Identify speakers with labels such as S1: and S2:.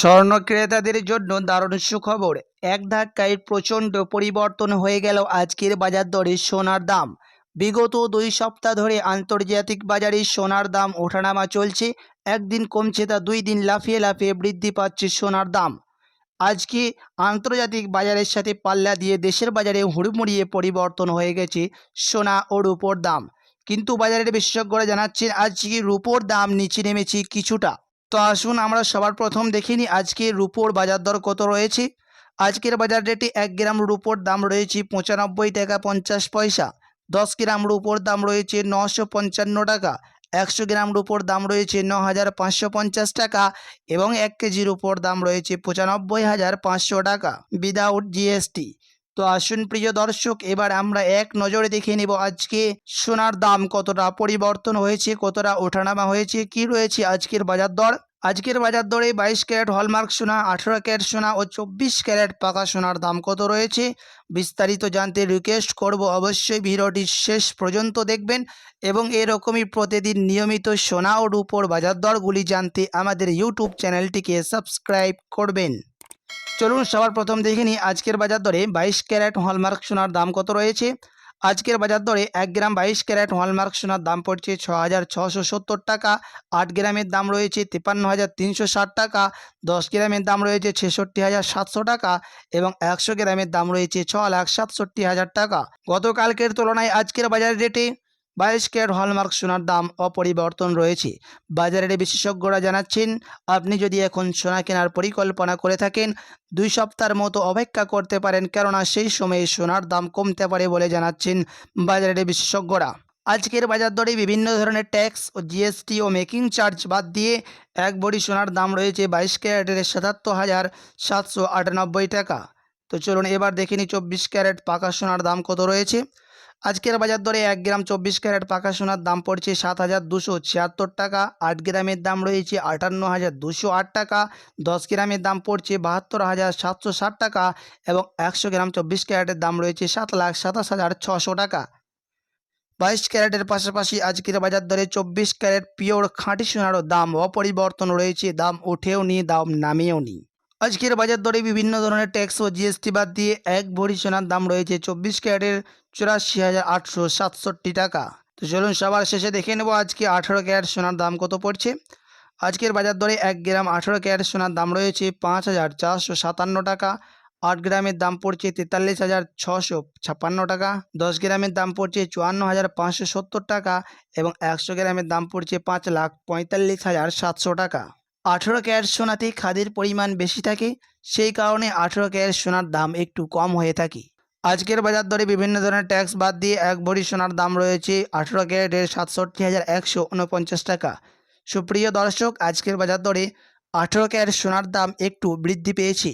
S1: স্বর্ণ ক্রেতাদের জন্য দারুণ সুখবর। এক ধাক্কায় প্রচণ্ড পরিবর্তন হয়ে গেল আজকের বাজার দরে সোনার দাম। বিগত দুই সপ্তাহ ধরে আন্তর্জাতিক বাজারে সোনার দাম ওঠানামা চলছে। একদিন কমছে তা দুই দিন লাফিয়ে লাফিয়ে বৃদ্ধি পাচ্ছে সোনার দাম। আজকে আন্তর্জাতিক বাজারের সাথে পাল্লা দিয়ে দেশের বাজারে হুড়মুড়িয়ে পরিবর্তন হয়ে গেছে সোনা ও রূপোর দাম। কিন্তু বাজারের বিশেষজ্ঞরা জানাচ্ছেন, আজকে রূপোর দাম নিচে নেমেছে কিছুটা। তো আসুন আমরা সবার প্রথম দেখে নিই আজকে রুপোর বাজার দর কত রয়েছে। আজকের বাজার রেটে এক গ্রাম রুপোর দাম রয়েছে পঁচানব্বই টাকা পঞ্চাশ পয়সা, দশ গ্রাম রুপোর দাম রয়েছে নশো পঞ্চান্ন টাকা, একশো গ্রাম রুপোর দাম রয়েছে ন হাজার পাঁচশো পঞ্চাশ টাকা এবং এক কেজির উপর দাম রয়েছে পঁচানব্বই হাজার পাঁচশো টাকা। Without GST. তো আসুন প্রিয় দর্শক, এবার আমরা এক নজরে দেখে নেব আজকে সোনার দাম কতটা পরিবর্তন হয়েছে, কতটা ওঠানামা হয়েছে, কি রয়েছে আজকের বাজার দর। আজকের বাজার দরে বাইশ ক্যারেট হলমার্ক সোনা, আঠেরো ক্যারেট সোনা ও চব্বিশ ক্যারেট পাকা সোনার দাম কত রয়েছে? বিস্তারিত জানতে রিকোয়েস্ট করব অবশ্যই ভিডিওটি শেষ পর্যন্ত দেখবেন এবং এরকমই প্রতিদিন নিয়মিত সোনা ও রূপোর বাজার দরগুলি জানতে আমাদের ইউটিউব চ্যানেলটিকে সাবস্ক্রাইব করবেন। চলুন সবার প্রথম দেখে নিই আজকের বাজার দরে বাইশ ক্যারেট হলমার্ক সোনার দাম কত রয়েছে? আজকের বাজার দরে এক গ্রাম বাইশ ক্যারেট হলমার্ক সোনার দাম পড়ছে ছ হাজার ছশো সত্তর টাকা, আট গ্রামের দাম রয়েছে তিপ্পান্ন হাজার তিনশো ষাট টাকা, দশ গ্রামের দাম রয়েছে ছেষট্টি হাজার সাতশো টাকা এবং একশো গ্রামের দাম রয়েছে ছ লাখ সাতষট্টি হাজার টাকা। গতকালকের তুলনায় আজকের বাজার রেটে বাইশ ক্যারেট হলমার্ক সোনার দাম অপরিবর্তন রয়েছে। বাজারের বিশেষজ্ঞরা জানাচ্ছেন, আপনি যদি এখন সোনা কেনার পরিকল্পনা করে থাকেন, দুই সপ্তাহের মতো অপেক্ষা করতে পারেন, কেননা সেই সময়ে সোনার দাম কমতে পারে বলে জানাচ্ছেন বাজারের বিশেষজ্ঞরা। আজকের বাজার দরে বিভিন্ন ধরনের ট্যাক্স ও জিএসটি ও মেকিং চার্জ বাদ দিয়ে এক বড়ি সোনার দাম রয়েছে বাইশ ক্যারেটের সাতাত্তর হাজার সাতশো আটানব্বই টাকা। তো চলুন এবার দেখে চব্বিশ ক্যারেট পাকা সোনার দাম কত রয়েছে। আজকের বাজার দরে এক গ্রাম চব্বিশ ক্যারেট পাকা সোনার দাম পড়ছে সাত হাজার দুশো ছিয়াত্তর টাকা, আট গ্রামের দাম রয়েছে আটান্ন হাজার দুশো আট টাকা, দশ গ্রামের দাম পড়ছে বাহাত্তর হাজার সাতশো ষাট টাকা এবং একশো গ্রাম চব্বিশ ক্যারেটের দাম রয়েছে সাত লাখ সাতাশ হাজার ছশো টাকা। বাইশ ক্যারেটের পাশাপাশি আজকের বাজার দরে চব্বিশ ক্যারেট পিওর খাঁটি সোনারও দাম অপরিবর্তন রয়েছে, দাম ওঠেও নি দাম নামেও নি আজকের বাজার দরে বিভিন্ন ধরনের ট্যাক্স ও জিএসটি বাদ দিয়ে এক ভরি সোনার দাম রয়েছে চব্বিশ ক্যারেটের চুরাশি হাজার আটশো সাতষট্টি টাকা। তো চলুন সবার শেষে দেখে নেব আজকে আঠেরো ক্যারেট সোনার দাম কত পড়ছে। আজকের বাজার দরে এক গ্রাম আঠেরো ক্যারেট সোনার দাম রয়েছে পাঁচ হাজার চারশো সাতান্ন টাকা। আট গ্রামের দাম পড়ছে তেতাল্লিশ হাজার ছশো ছাপ্পান্ন টাকা। দশ গ্রামের দাম পড়ছে চুয়ান্ন হাজার পাঁচশো সত্তর টাকা এবং একশো গ্রামের দাম পড়ছে পাঁচ লাখ পঁয়তাল্লিশ হাজার সাতশো টাকা। আঠেরো ক্যারেট সোনাতে খাদের পরিমাণ বেশি থাকে, সেই কারণে আঠেরো ক্যারেট সোনার দাম একটু কম হয়ে থাকে। আজকের বাজার দরে বিভিন্ন ধরনের ট্যাক্স বাদ দিয়ে এক ভরি সোনার দাম রয়েছে আঠেরো ক্যারেটের সাতষট্টি হাজার একশো উনপঞ্চাশ টাকা। সুপ্রিয় দর্শক, আজকের বাজার দরে আঠেরো ক্যারেট সোনার দাম একটু বৃদ্ধি পেয়েছে।